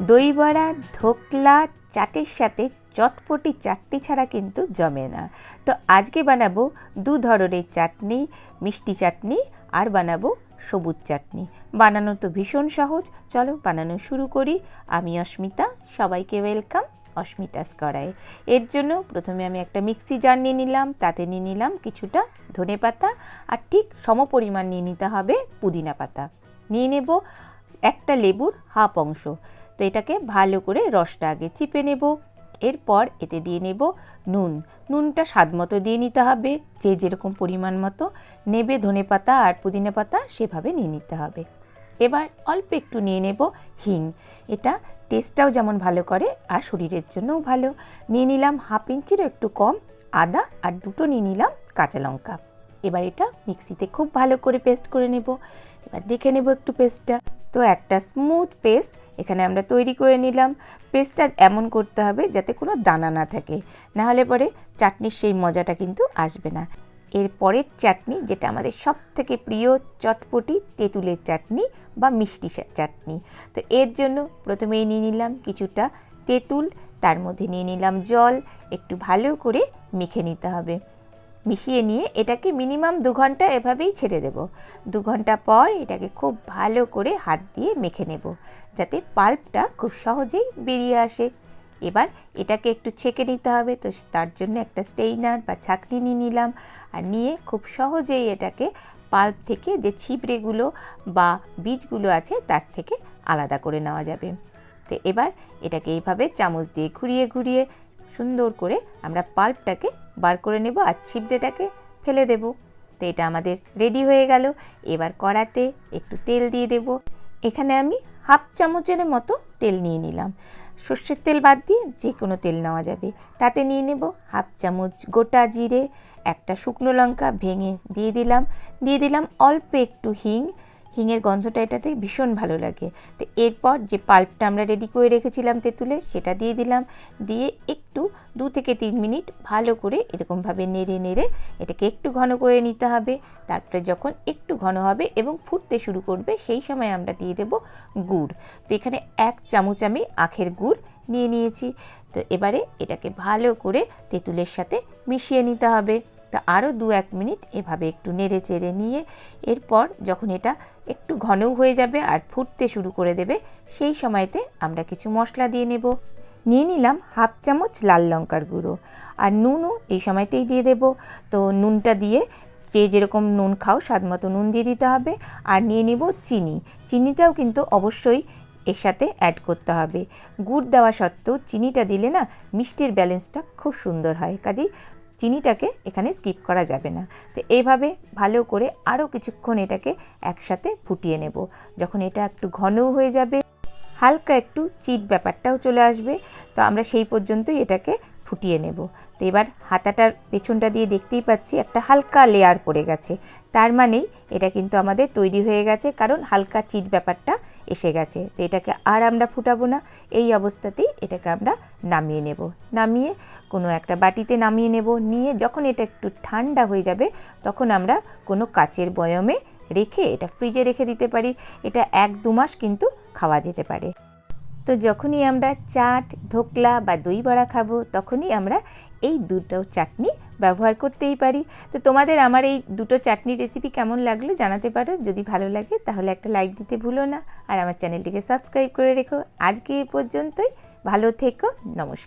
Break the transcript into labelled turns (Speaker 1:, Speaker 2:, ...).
Speaker 1: দই বড়া, ধোকলা, চাটের সাথে চটপটি চাটনি ছাড়া কিন্তু জমে না। তো আজকে বানাবো দু ধরনের চাটনি, মিষ্টি চাটনি আর বানাবো সবুজ চাটনি। বানানো তো ভীষণ সহজ, চলো বানানো শুরু করি। আমি অস্মিতা, সবাইকে ওয়েলকাম অস্মিতাস করায় এর জন্য প্রথমে আমি একটা মিক্সি জার নিয়ে নিলাম, তাতে নিয়ে নিলাম কিছুটা ধনে পাতা আর ঠিক সমপরিমাণ নিয়ে নিতে হবে পুদিনা পাতা। নিয়ে নেব একটা লেবুর হাফ অংশ। তো এটাকে ভালো করে রসটা আগে চিপে নেব। এরপর এতে দিয়ে নেব নুন। নুনটা স্বাদ মতো দিয়ে নিতে হবে। যে যেরকম পরিমাণ মতো নেবে ধনে পাতা আর পুদিনা পাতা সেভাবে নিয়ে নিতে হবে। এবার অল্প একটু নিয়ে নেব হিং। এটা টেস্টটাও যেমন ভালো করে আর শরীরের জন্যও ভালো। নিয়ে নিলাম হাফ ইঞ্চিরও একটু কম আদা আর দুটো নিয়ে নিলাম কাঁচা লঙ্কা। এবার এটা মিক্সিতে খুব ভালো করে পেস্ট করে নেব। এবার দেখে নেব একটু পেস্টটা। তো একটা স্মুথ পেস্ট এখানে আমরা তৈরি করে নিলাম। পেস্টটা এমন করতে হবে যাতে কোনো দানা না থাকে, না হলে পরে চাটনির সেই মজাটা কিন্তু আসবে না। এর পরের চাটনি যেটা আমাদের সব থেকে প্রিয় চটপটি তেঁতুলের চাটনি বা মিষ্টি চাটনি। তো এর জন্য প্রথমেই নিয়ে নিলাম কিছুটা তেঁতুল, তার মধ্যে নিয়ে নিলাম জল, একটু ভালো করে মেখে নিতে হবে। মিশিয়ে নিয়ে এটাকে মিনিমাম দু ঘণ্টা এভাবেই ছেড়ে দেব। দু ঘণ্টা পর এটাকে খুব ভালো করে হাত দিয়ে মেখে নেব, যাতে পাল্পটা খুব সহজেই বেরিয়ে আসে। এবার এটাকে একটু ছেঁকে নিতে হবে, তো তার জন্য একটা স্টেইনার বা ছাঁকনি নিয়ে নিলাম আর নিয়ে খুব সহজেই এটাকে পাল্প থেকে যে ছিবড়েগুলো বা বীজগুলো আছে তার থেকে আলাদা করে নেওয়া যাবে। তো এবার এটাকে এইভাবে চামচ দিয়ে ঘুরিয়ে ঘুরিয়ে সুন্দর করে আমরা পাল্পটাকে বার করে নেব আর ছিবড়েটাকে ফেলে দেব। তো এটা আমাদের রেডি হয়ে গেল। এবার কড়াতে একটু তেল দিয়ে দেব। এখানে আমি হাফ চামচের মতো তেল নিয়ে নিলাম। সর্ষের তেল বাদ দিয়ে যে কোনো তেল নেওয়া যাবে। তাতে নিয়ে নেব হাফ চামচ গোটা জিরে, একটা শুকনো লঙ্কা ভেঙে দিয়ে দিলাম। দিয়ে দিলাম অল্প একটু হিং হিঙের গন্ধটা এটাতে ভীষণ ভালো লাগে। তো এরপর যে পাল্পটা আমরা রেডি করে রেখেছিলাম তেঁতুলে সেটা দিয়ে দিলাম। দিয়ে একটু দু থেকে তিন মিনিট ভালো করে এরকমভাবে নেড়ে নেড়ে এটাকে একটু ঘন করে নিতে হবে। তারপরে যখন একটু ঘন হবে এবং ফুটতে শুরু করবে, সেই সময় আমরা দিয়ে দেব গুড়। তো এখানে এক চামচ আমি আখের গুড় নিয়ে নিয়েছি। তো এবারে এটাকে ভালো করে তেঁতুলের সাথে মিশিয়ে নিতে হবে। তা আরও দু এক মিনিট এভাবে একটু নেড়ে চেড়ে নিয়ে এরপর যখন এটা একটু ঘনও হয়ে যাবে আর ফুটতে শুরু করে দেবে, সেই সময়তে আমরা কিছু মশলা দিয়ে নেব। নিয়ে নিলাম হাফ চামচ লাল লঙ্কার গুঁড়ো আর নুনও এই সময়তেই দিয়ে দেব। তো নুনটা দিয়ে যে যেরকম নুন খাও স্বাদ মতো নুন দিয়ে দিতে হবে আর নিয়ে নেব চিনি। চিনিটাও কিন্তু অবশ্যই এর সাথে অ্যাড করতে হবে। গুড় দেওয়া সত্ত্বেও চিনিটা দিলে না মিষ্টির ব্যালেন্সটা খুব সুন্দর হয়। কাজেই চিনিটাকে এখানে স্কিপ করা যাবে না। তো এইভাবে ভালো করে আরও কিছুক্ষণ এটাকে একসাথে ফুটিয়ে নেব। যখন এটা একটু ঘনও হয়ে যাবে হালকা একটু চিট ব্যাপারটাও চলে আসবে। তো আমরা সেই পর্যন্তই এটাকে ফুটিয়ে নেব। তো এবার হাতাটার পেছনটা দিয়ে দেখতেই পাচ্ছি একটা হালকা লেয়ার পড়ে গেছে। তার মানেই এটা কিন্তু আমাদের তৈরি হয়ে গেছে, কারণ হালকা চিট ব্যাপারটা এসে গেছে। তো এটাকে আর আমরা ফুটাবো না। এই অবস্থাতেই এটাকে আমরা নামিয়ে নেব। নামিয়ে কোনো একটা বাটিতে নামিয়ে নেব। নিয়ে যখন এটা একটু ঠান্ডা হয়ে যাবে, তখন আমরা কোনো কাচের বয়মে রেখে এটা ফ্রিজে রেখে দিতে পারি। এটা এক দু মাস কিন্তু খাওয়া যেতে পারে। তো যখনই আমরা চাট, ধোকলা বা দই বড়া খাব, তখনই আমরা এই দুটো চাটনি ব্যবহার করতেই পারি। তো তোমাদের আমার এই দুটো চাটনি রেসিপি কেমন লাগল জানাতে পারো। যদি ভালো লাগে তাহলে একটা লাইক দিতে ভুলো না। আর আমার চ্যানেলটিকে সাবস্ক্রাইব করে রেখো। আজকে এ পর্যন্তই। ভালো থেকো। নমস্কার।